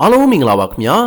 အားလုံးမင်္ဂလာပါခင်ဗျာ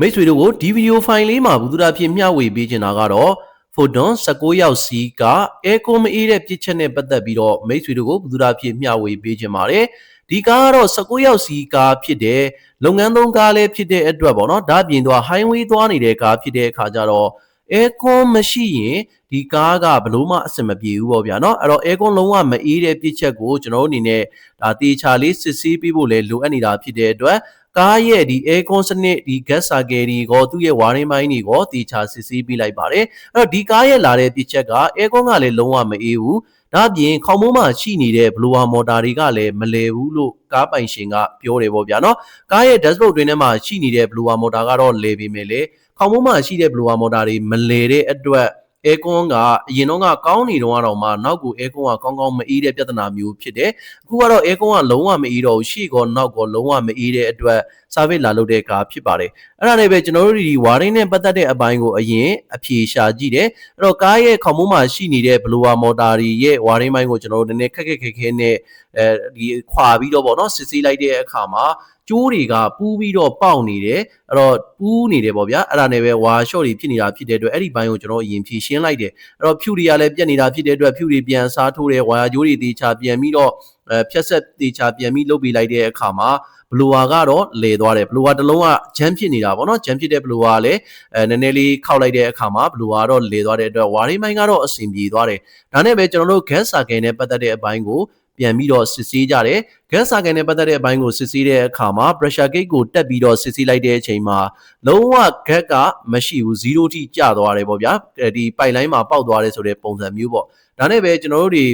မိတ်ဆွေတို့ကိုဒီဗီဒီယိုဖိုင်လေးမှာဘုသူဒ္ဓဖြစ်မျှဝေပေးချင်တာကတော့ Photon 16ရောက်စီးကအဲကွန်မအေးတဲ့ပြစ်ချက်နဲ့ပတ်သက်ပြီးတော့မိတ်ဆွေတို့ကိုဘုသူဒ္ဓဖြစ်မျှဝေပေးချင်ပါတယ်ဒီကားကတော့16ရောက်စီးကားဖြစ်တဲ့လုပ်ငန်းသုံးကားလည်းဖြစ်တဲ့အတွက်ပေါ့နော်ဒါ့ပြင်တော့ highway သွားနေတဲ့ကားဖြစ်တဲ့အခါကျတော့အဲကွန်မရှိရင်ဒီကားကဘလို့မှအဆင်မပြေဘူးပေါ့ဗျာเนาะအဲ့တော့အဲကွန်လုံးဝမအေးတဲ့ပြစ်ချက်ကိုကျွန်တော်တို့အနေနဲ့ဒါတေချာလေးစစ်ဆေးပေးဖို့လည်းလိုအပ်နေတာဖြစ်တဲ့အတွက် ကားရဲ့ဒီ aircon စနစ်ဒီ gas cycle တွေကောသူ့ရဲ့ wiring ပိုင်းတွေကောတေချာစစ်ဆေးပေးလိုက်ပါတယ်အဲ့တော့ဒီကားရဲ့လာတဲ့ပြစ်ချက်က aircon ကလည်းလုံးဝမအေးဘူးဒါအပြင်ခေါင်းမိုးမှာရှိနေတဲ့ blower motor တွေကလည်းမလဲဘူးလို့ကားပိုင်ရှင်ကပြောတယ်ပေါ့ဗျာနော်ကားရဲ့ dashboard တွင်းထဲမှာရှိနေတဲ့ blower motor ကတော့လဲပေမဲ့လေခေါင်းမိုးမှာရှိတဲ့ blower motor တွေမလဲတဲ့အတွက် အဲကွန်ကအရင်တော့ကကောင်းနေတော့တော့မှနောက်ကိုအဲကွန်ကကောင်းကောင်းမအေးတဲ့ပြဿနာမျိုးဖြစ်တယ်အခုကတော့အဲကွန်ကလုံးဝမအေးတော့ရှေ့ကောနောက်ကောလုံးဝမအေးတဲ့အတွက် service လာလုပ်တဲ့ကားဖြစ်ပါတယ်အဲ့ဒါနဲ့ပဲကျွန်တော်တို့ဒီ wiring နဲ့ပတ်သက်တဲ့အပိုင်းကိုအရင်အဖြေရှာကြည့်တယ်အဲ့တော့ကားရဲ့ခေါင်းမိုးမှာရှိနေတဲ့ blower motor တွေရဲ့ wiring ပိုင်းကိုကျွန်တော်တို့နည်းနည်းခက်ခက်ခဲခဲနဲ့အဲဒီခွာပြီးတော့ဗောနော်စစ်ဆေးလိုက်တဲ့အခါမှာကျိုးတွေကပူးပြီးတော့ပေါက်နေတယ်အဲ့တော့ပူးနေတယ်ပေါ့ဗျာအဲ့ဒါနဲ့ပဲဝါရှော့တွေဖြစ်နေတာဖြစ်တဲ့အတွက်အဲ့ဒီဘိုင်းကိုကျွန်တော်အရင်ဖြေရှင်းလိုက်တယ်အဲ့တော့ဖြူတွေကလည်းပြက်နေတာဖြစ်တဲ့အတွက်ဖြူတွေပြန်စားထိုးတယ်ဝါယာကြိုးတွေတေချာပြန်ပြီးတော့အဲဖြက်ဆက်တေချာပြန်ပြီးလုပ်ပေးလိုက်တဲ့အခါမှာဘလူဝါကတော့လေသွားတယ်ဘလူဝါတစ်လုံးကဂျမ်းဖြစ်နေတာပေါ့နော်ဂျမ်းဖြစ်တဲ့ဘလူဝါကလည်းအဲနည်းနည်းလေးခောက်လိုက်တဲ့အခါမှာဘလူဝါကတော့လေသွားတဲ့အတွက်ဝါရိမိုင်းကတော့အဆင်ပြေသွားတယ်ဒါနဲ့ပဲကျွန်တော်တို့ gas circle နဲ့ပတ်သက်တဲ့အပိုင်းကို ပြန်ပြီးတော့စစ်ဆေးကြတယ် gas cycle နဲ့ပတ်သက်တဲ့အပိုင်းကိုစစ်ဆေးတဲ့အခါမှာ pressure gauge ကိုတက်ပြီးတော့စစ်ဆေးလိုက်တဲ့အချိန်မှာလုံးဝ gas ကမရှိဘူး0ထိကျသွားတယ်ပေါ့ဗျာဒီပိုက်လိုင်းမှာပေါက်သွားတယ်ဆိုတဲ့ပုံစံမျိုးပေါ့ဒါနဲ့ပဲကျွန်တော်တို့ဒီ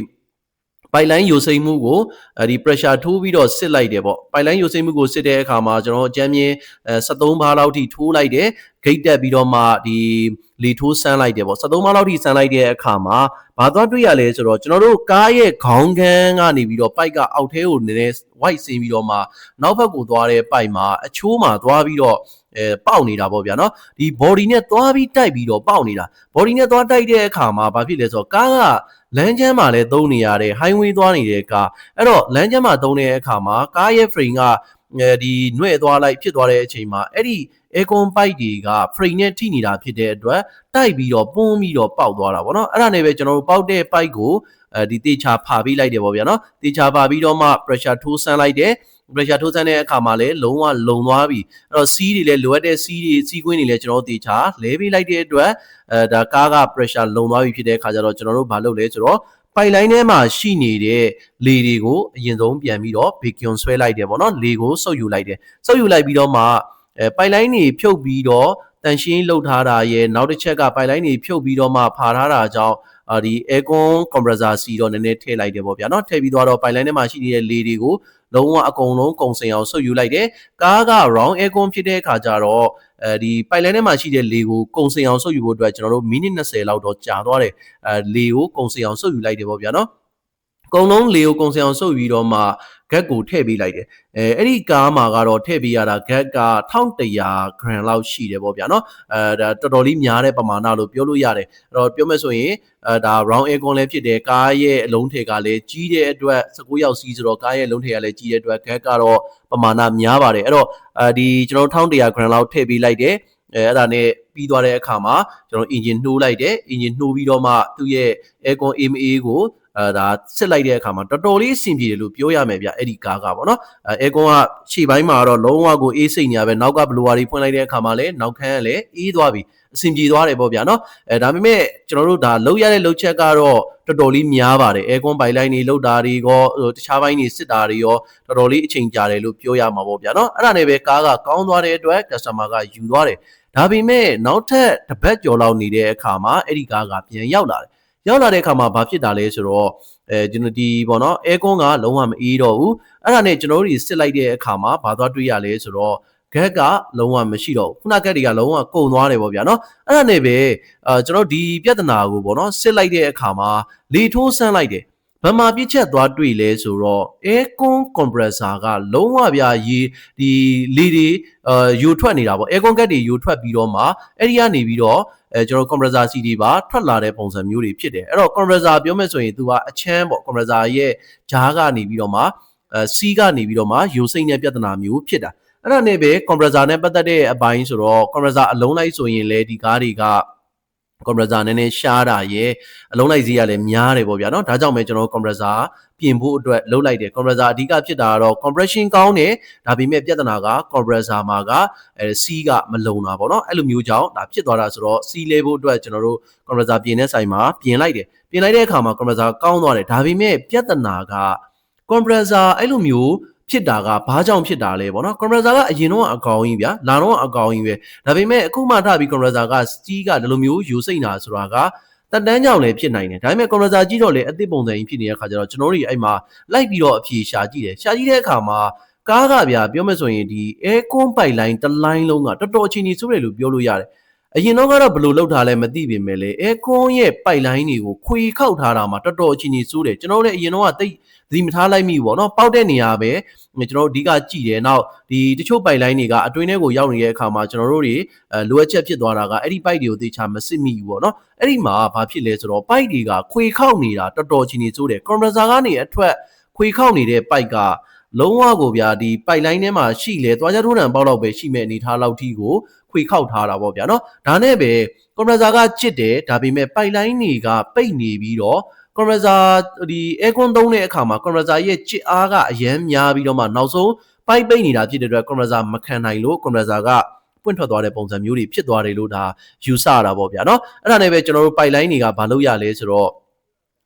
ပိုက်လိုင်းယိုစိမ့်မှုကိုဒီ pressure ထိုးပြီးတော့စစ်လိုက်တယ်ပေါ့ပိုက်လိုင်းယိုစိမ့်မှုကိုစစ်တဲ့အခါမှာကျွန်တော်အကြမ်းမြင်73ဘားလောက်ထိထိုးလိုက်တယ်ဂိတ်တက်ပြီးတော့မှဒီလေထိုးဆန်းလိုက်တယ်ပေါ့73ဘားလောက်ထိဆန်းလိုက်တဲ့အခါမှာဘာသွားတွေ့ရလဲဆိုတော့ကျွန်တော်တို့ကားရဲ့ခေါင်းခန်းကနေပြီးတော့ပိုက်ကအောက်ထဲကိုနည်းနည်း white ဆင်းပြီးတော့မှနောက်ဘက်ကိုသွားတဲ့ပိုက်မှာအချိုးမှာသွားပြီးတော့ အဲပေါက်နေတာပေါ့ဗျာနော်ဒီ body နဲ့သွားပြီးတိုက်ပြီးတော့ပေါက်နေတာ body နဲ့သွားတိုက်တဲ့အခါမှာဘာဖြစ်လဲဆိုတော့ကားကလမ်းကျမ်းမှာလည်းသုံးနေရတဲ့ highway သွားနေတဲ့ကားအဲ့တော့လမ်းကျမ်းမှာသုံးတဲ့အခါမှာကားရဲ့ frame ကအဲ ဒီနှွဲ့သွားလိုက်ဖြစ်သွားတဲ့အချိန်မှာအဲ့ဒီ aircon pipe တွေက frame နဲ့ထိနေတာဖြစ်တဲ့အတွက်တိုက်ပြီးတော့ပွန်းပြီးတော့ပေါက်သွားတာပေါ့နော်အဲ့ဒါနဲ့ပဲကျွန်တော်တို့ပေါက်တဲ့ pipe ကိုအဲဒီတေချာဖာပေးလိုက်တယ်ပေါ့ဗျာနော်တေချာဖာပြီးတော့မှ pressure ထိုးဆန်းလိုက်တယ် pressure ထိုးဆန်းတဲ့အခါမှာလည်းလုံးဝလုံသွားပြီအဲ့တော့စီးတွေလည်းလိုအပ်တဲ့စီးတွေစီးကွင်းတွေလည်းကျွန်တော်တို့တေချာလဲပေးလိုက်တဲ့အတွက်အဲဒါကားက pressure လုံသွားပြီဖြစ်တဲ့အခါကျတော့ကျွန်တော်တို့ဘာလုပ်လဲဆိုတော့ပိုက်လိုင်းထဲမှာရှိနေတဲ့လေတွေကိုအရင်ဆုံးပြန်ပြီးတော့ vacuum ဆွဲလိုက်တယ်ပေါ့နော်လေကိုစုပ်ယူလိုက်တယ်စုပ်ယူလိုက်ပြီးတော့မှအဲပိုက်လိုင်းတွေဖြုတ်ပြီးတော့တန်ရှင်းလှုပ်ထားတာရဲ့နောက်တစ်ချက်ကပိုက်လိုင်းတွေဖြုတ်ပြီးတော့မှဖာထားတာကြောင့်အာ ဒီ aircon compressor စီတော့နည်းနည်းထည့်လိုက်တယ်ပေါ့ဗျာနော်ထည့်ပြီးတော့ pipeline ထဲမှာရှိနေတဲ့လေတွေကိုလုံးဝအကုန်လုံးကုန်စင်အောင်ဆုပ်ယူလိုက်တယ်ကားက round aircon ဖြစ်တဲ့အခါကျတော့အဲဒီ pipeline ထဲမှာရှိတဲ့လေကိုကုန်စင်အောင်ဆုပ်ယူဖို့အတွက်ကျွန်တော်တို့မိနစ်20လောက်တော့ကြာသွားတယ်အဲလေကိုကုန်စင်အောင်ဆုပ်ယူလိုက်တယ်ပေါ့ဗျာနော် အကုန်လုံးလေကိုကုံစင်အောင်ဆုပ်ပြီးတော့မှဂက်ကိုထည့်ပေးလိုက်တယ်အဲအဲ့ဒီကားမှာကတော့ထည့်ပေးရတာဂက်က1100 gram လောက်ရှိတယ်ပေါ့ဗျာနော်အဲဒါတော်တော်လေးများတဲ့ပမာဏလို့ပြောလို့ရတယ်အဲ့တော့ပြောမယ်ဆိုရင်အဲဒါ round aircon လည်းဖြစ်တယ်ကားရဲ့အလုံးထည်ကလည်းကြီးတဲ့အတွက်16ရောက်စီးဆိုတော့ကားရဲ့အလုံးထည်ကလည်းကြီးတဲ့အတွက်ဂက်ကတော့ပမာဏများပါတယ်အဲ့တော့အဲဒီကျွန်တော်1100 gram လောက်ထည့်ပေးလိုက်တယ်အဲအဲ့ဒါနဲ့ပြီးသွားတဲ့အခါမှာကျွန်တော် engine နှိုးလိုက်တယ် engine နှိုးပြီးတော့မှသူ့ရဲ့ aircon AMA ကို အဲဒါစစ်လိုက်တဲ့အခါမှာတော်တော်လေးအဆင်ပြေတယ်လို့ပြောရမယ်ဗျအဲ့ဒီကားကပေါ့နော်အဲကွန်ကခြေပိုင်းမှာတော့လုံးဝကိုအေးစိတ်နေရပဲနောက်ကဘလူဝါတွေဖွင့်လိုက်တဲ့အခါမှာလည်းနောက်ခန်းကလည်းအေးသွားပြီအဆင်ပြေသွားတယ်ပေါ့ဗျာနော်အဲဒါပေမဲ့ကျွန်တော်တို့ဒါလောက်ရတဲ့လောက်ချက်ကတော့တော်တော်လေးများပါတယ်အဲကွန်ဘိုင်လိုင်းတွေလောက်တာတွေရောတခြားပိုင်းတွေစစ်တာတွေရောတော်တော်လေးအချိန်ကြာတယ်လို့ပြောရမှာပေါ့ဗျာနော်အဲ့ဒါနဲ့ပဲကားကကောင်းသွားတဲ့အတွက် customer ကယူသွားတယ်ဒါပေမဲ့နောက်ထပ်တစ်ပတ်ကျော်လောက်နေတဲ့အခါမှာအဲ့ဒီကားကပြန်ရောက်လာတယ် ရောက်လာတဲ့အခါမှာဘာဖြစ်တာလဲဆိုတော့အဲကျွန်တော်ဒီပေါ့နော်အဲကွန်ကလုံးဝမအေးတော့ဘူးအဲ့ဒါနဲ့ကျွန်တော်တို့စစ်လိုက်တဲ့အခါမှာဘာသွားတွေ့ရလဲဆိုတော့ဂက်ကလုံးဝမရှိတော့ဘူးခုနကက်တွေကလုံးဝကုန်သွားတယ်ပေါ့ဗျာနော်အဲ့ဒါနဲ့ပဲအာကျွန်တော်ဒီပြဿနာကိုပေါ့နော်စစ်လိုက်တဲ့အခါမှာလေထိုးဆန်းလိုက်တယ် ဘယ်မှာပြစ်ချက်သွားတွေ့လဲဆိုတော့ aircon compressor ကလုံးဝဗျာရေဒီလေတွေအာယူထွက်နေတာပေါ့ aircon ကက်တွေယူထွက်ပြီးတော့မှအဲ့ဒီကနေပြီးတော့အဲကျွန်တော် compressor CD ပါထွက်လာတဲ့ပုံစံမျိုးတွေဖြစ်တယ်အဲ့တော့ compressor ပြောမယ်ဆိုရင်သူကအချမ်းပေါ့ compressor ရဲ့ဂျားကနေပြီးတော့မှအဲ C ကနေပြီးတော့မှယူစိမ့်တဲ့ပြဿနာမျိုးဖြစ်တာအဲ့ဒါနဲ့ပဲ compressor နဲ့ပတ်သက်တဲ့အပိုင်းဆိုတော့ compressor အလုံးလိုက်ဆိုရင်လေဒီကားတွေက compressor နည်းနည်းရှားတာရယ်အလုံးလိုက်ဈေးကလည်းများတယ်ပေါ့ဗျာเนาะဒါကြောင့်ပဲကျွန်တော် compressor ပြင်ဖို့အတွက်လုပ်လိုက်တယ် compressor အဓိကဖြစ်တာကတော့ compression ကောင်းတယ်ဒါပေမဲ့ပြဿနာက compressor မှာကအဲ C ကမလုံတာပေါ့เนาะအဲ့လိုမျိုးကြောင့်ဒါဖြစ်သွားတာဆိုတော့ C level အတွက်ကျွန်တော်တို့ compressor ပြင်တဲ့ဆိုင်မှာပြင်လိုက်တယ်ပြင်လိုက်တဲ့အခါမှာ compressor ကောင်းသွားတယ်ဒါပေမဲ့ပြဿနာက compressor အဲ့လိုမျိုး ဖြစ်တာကဘာကြောင့်ဖြစ်တာလဲပေါ့နော် compressor ကအရင်တော့အကောင်ကြီးဗျာလာတော့အကောင်ကြီးပဲဒါပေမဲ့အခုမှထပြီး compressor က steel ကဒီလိုမျိုးယူစိမ့်တာဆိုတာကတက်တန်းကြောင့်လည်းဖြစ်နိုင်တယ်ဒါပေမဲ့ compressor ကြီးတော့လေအသစ်ပုံစံကြီးဖြစ်နေတဲ့ခါကျတော့ကျွန်တော်တို့အဲ့မှာလိုက်ပြီးတော့အဖြေရှာကြည့်တယ်ရှာကြည့်တဲ့အခါမှာကားကဗျာပြောမယ်ဆိုရင်ဒီ aircon pipeline တစ်လိုင်းလုံးကတော်တော်အချင်းကြီးဆိုးတယ်လို့ပြောလို့ရတယ် အရင်တော့ကတော့ဘယ်လိုလုပ်ထားလဲမသိပေမဲ့လေ aircon ရဲ့ pipeline တွေကိုခွေခောက်ထားတာမှာတော်တော်အချင်းကြီးဆိုးတယ်ကျွန်တော်လည်းအရင်တော့ကတိတ်သတိမထားလိုက်မိဘူးပေါ့နော်ပေါက်တဲ့နေရာပဲကျွန်တော်တို့အဓိကကြည့်တယ်နောက်ဒီတချို့ပိုက်လိုင်းတွေကအတွင်းထဲကိုရောက်နေတဲ့အခါမှာကျွန်တော်တို့တွေအဲလိုအပ်ချက်ဖြစ်သွားတာကအဲ့ဒီပိုက်တွေကိုသေချာမစစ်မိဘူးပေါ့နော်အဲ့ဒီမှာဘာဖြစ်လဲဆိုတော့ပိုက်တွေကခွေခောက်နေတာတော်တော်ချင်းနေစိုးတယ်ကွန်ပရက်ဆာကနေအထွက်ခွေခောက်နေတဲ့ပိုက်က လုံးဝကိုဗျာဒီ pipeline ထဲမှာရှိလဲသွားကြထိုးတံပေါက်တော့ပဲရှိမဲ့အနေထားလောက်ထိကိုခွေခောက်ထားတာပေါ့ဗျာနော်ဒါနဲ့ပဲ compressor ကချစ်တယ်ဒါပေမဲ့ pipeline တွေကပိတ်နေပြီးတော့ compressor ဒီ aircon သုံးတဲ့အခါမှာ compressor ရဲ့ချစ်အားကအရန်များပြီးတော့မှနောက်ဆုံး pipe ပိတ်နေတာဖြစ်တဲ့အတွက် compressor မခံနိုင်လို့ compressor ကပွင့်ထွက်သွားတဲ့ပုံစံမျိုးတွေဖြစ်သွားတယ်လို့ဒါယူဆတာပေါ့ဗျာနော်အဲ့ဒါနဲ့ပဲကျွန်တော်တို့ pipeline တွေကမလုပ်ရလဲဆိုတော့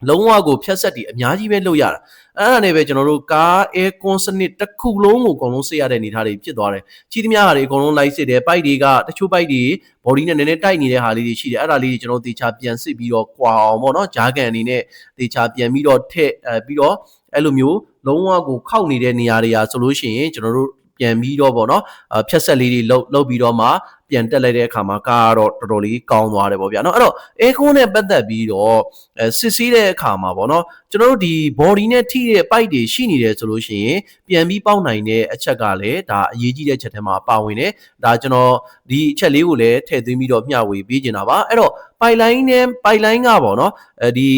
လုံးဝကိုဖြတ်ဆက်တီအများကြီးပဲလုပ်ရတာ အဲ့ဒါနဲ့ပဲကျွန်တော်တို့ကား air con စနစ်တစ်ခုလုံးကိုအကုန်လုံးစစ်ရတဲ့အနေအထားတွေဖြစ်သွားတယ်ကြီးသမျှဟာတွေအကုန်လုံးလိုက်စစ်တယ်ပိုက်တွေကတချို့ပိုက်တွေ body နဲ့နည်းနည်းတိုက်နေတဲ့ဟာလေးတွေရှိတယ်အဲ့ဒါလေးတွေကျွန်တော်တေချာပြန်စစ်ပြီးတော့ကွာအောင်ပေါ့နော်ဂျာကန်အနေနဲ့တေချာပြန်ပြီးတော့ထည့်အဲပြီးတော့အဲ့လိုမျိုးလုံးဝကိုခောက်နေတဲ့နေရာတွေရာဆိုလို့ရှိရင်ကျွန်တော်တို့ပြန်ပြီးတော့ပေါ့နော်ဖြတ်ဆက်လေးတွေလှုပ်လှုပ်ပြီးတော့မှ ပြန်တက်လိုက်တဲ့အခါမှာကားကတော့တော်တော်လေးကောင်းသွားတယ်ပေါ့ဗျာနော်အဲ့တော့ aircon နဲ့ပတ်သက်ပြီးတော့အဲစစ်ဆေးတဲ့အခါမှာပေါ့နော်ကျွန်တော်တို့ဒီ body နဲ့ထိတဲ့ pipe တွေရှိနေတယ်ဆိုလို့ရှိရင်ပြန်ပြီးပေါက်နိုင်တဲ့အချက်ကလည်းဒါအရေးကြီးတဲ့ချက်ထဲမှာပါဝင်တယ်ဒါကျွန်တော်ဒီအချက်လေးကိုလည်းထည့်သွင်းပြီးတော့မျှဝေပေးချင်တာပါအဲ့တော့ pipeline နဲ့ pipeline ကပေါ့နော်အဲဒီ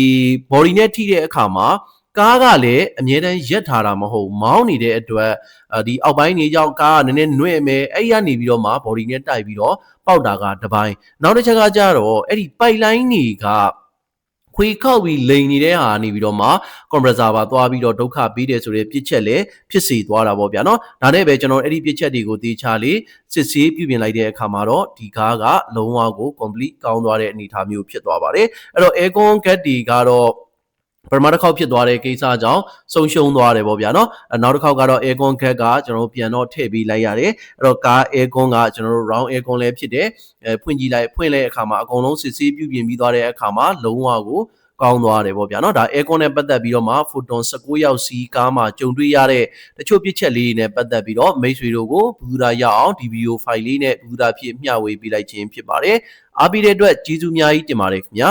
body နဲ့ထိတဲ့အခါမှာ ကားကလည်းအမြဲတမ်းရက်ထားတာမဟုတ်မောင်းနေတဲ့အတွက်ဒီအောက်ပိုင်းနေကြောင့်ကားကနည်းနည်းနှွဲ့မယ်အဲ့ရနေပြီးတော့မှ body နဲ့တိုက်ပြီးတော့ပေါက်တာကတစ်ပိုင်းနောက်တစ်ချက်ကကြတော့အဲ့ဒီ pipeline တွေကခွေခောက်ပြီးလိန်နေတဲ့ဟာနေပြီးတော့မှ compressor ပါသွားပြီးတော့ဒုက္ခပေးတယ်ဆိုတဲ့ပြစ်ချက်လည်းဖြစ်စီသွားတာပေါ့ဗျာနော်ဒါနဲ့ပဲကျွန်တော်အဲ့ဒီပြစ်ချက်တွေကိုတေချာလေးစစ်ဆေးပြုပြင်လိုက်တဲ့အခါမှာတော့ဒီကားကလုံးဝကို complete ကောင်းသွားတဲ့အနေအထားမျိုးဖြစ်သွားပါတယ်အဲ့တော့ aircon gat တွေကတော့ ပထမတစ်ခေါက်ဖြစ်သွားတဲ့ကိစ္စကြောင့်ဆုံးရှုံးသွားတယ်ပေါ့ဗျာနော်နောက်တစ်ခေါက်ကတော့ aircon cat ကကျွန်တော်တို့ပြန်တော့ထည့်ပေးလိုက်ရတယ်အဲ့တော့ကား aircon ကကျွန်တော်တို့ round aircon လည်းဖြစ်တယ်အဲဖွင့်ကြည့်လိုက်ဖွင့်လိုက်အခါမှာအကုန်လုံးစစ်ဆေးပြုပြင်ပြီးသွားတဲ့အခါမှာလုံးဝကိုကောင်းသွားတယ်ပေါ့ဗျာနော်ဒါ aircon နဲ့ပတ်သက်ပြီးတော့မှ photon 16ရောက်စီးကားမှာကြုံတွေ့ရတဲ့တချို့ပြစ်ချက်လေးတွေနဲ့ပတ်သက်ပြီးတော့မိတ်ဆွေတို့ကိုဘူဒာရအောင်ဒီဗီဒီယိုဖိုင်လေးနဲ့ဘူဒာဖြစ်မျှဝေပေးလိုက်ခြင်းဖြစ်ပါတယ်အားပေးတဲ့အတွက်ကျေးဇူးအများကြီးတင်ပါတယ်ခင်ဗျာ